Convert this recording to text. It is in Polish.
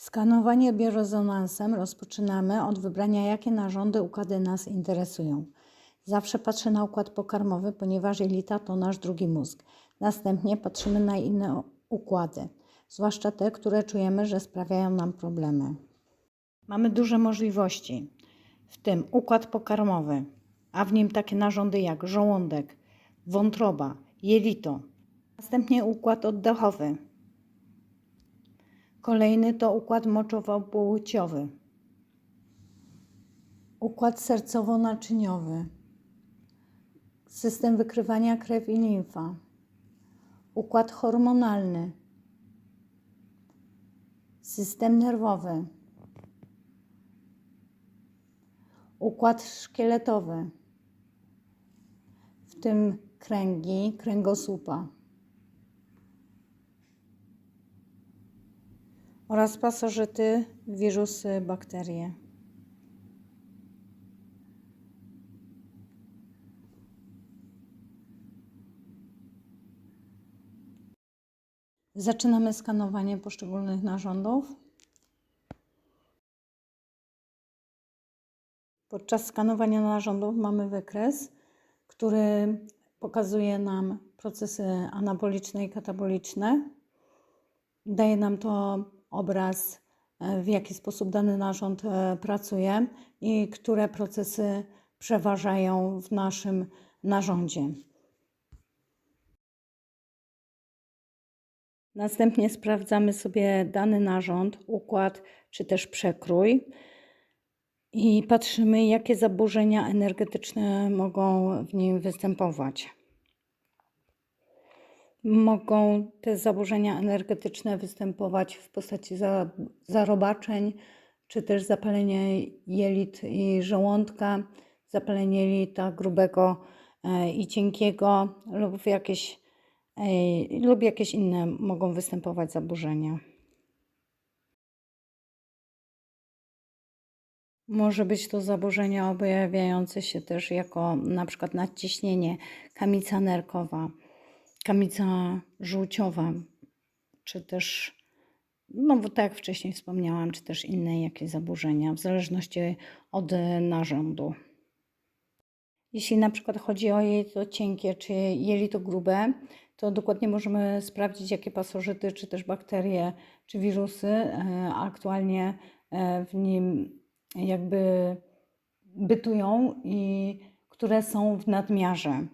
Skanowanie biorezonansem rozpoczynamy od wybrania, jakie narządy układy nas interesują. Zawsze patrzę na układ pokarmowy, ponieważ jelita to nasz drugi mózg. Następnie patrzymy na inne układy, zwłaszcza te, które czujemy, że sprawiają nam problemy. Mamy duże możliwości, w tym układ pokarmowy, a w nim takie narządy jak żołądek, wątroba, jelito. Następnie układ oddechowy. Kolejny to układ moczowo-płciowy. Układ sercowo-naczyniowy. System wykrywania krew i limfa. Układ hormonalny. System nerwowy. Układ szkieletowy. W tym kręgi kręgosłupa. Oraz pasożyty, wirusy, bakterie. Zaczynamy skanowanie poszczególnych narządów. Podczas skanowania narządów mamy wykres, który pokazuje nam procesy anaboliczne i kataboliczne. Daje nam to obraz, e, w jaki sposób dany narząd e, pracuje i które procesy przeważają w naszym narządzie. Następnie sprawdzamy sobie dany narząd, układ czy też przekrój i patrzymy, jakie zaburzenia energetyczne mogą w nim występować. Mogą te zaburzenia energetyczne występować w postaci za, zarobaczeń, czy też zapalenie jelit i żołądka, zapalenie jelita grubego e, i cienkiego lub jakieś, e, lub jakieś inne mogą występować zaburzenia. Może być to zaburzenia objawiające się też jako na przykład nadciśnienie, kamica nerkowa, kamica żółciowa, czy też, no bo tak jak wcześniej wspomniałam, czy też inne jakieś zaburzenia, w zależności od narządu. Jeśli na przykład chodzi o jelito cienkie czy jelito grube, to dokładnie możemy sprawdzić, jakie pasożyty, czy też bakterie, czy wirusy e, aktualnie e, w nim jakby bytują i które są w nadmiarze.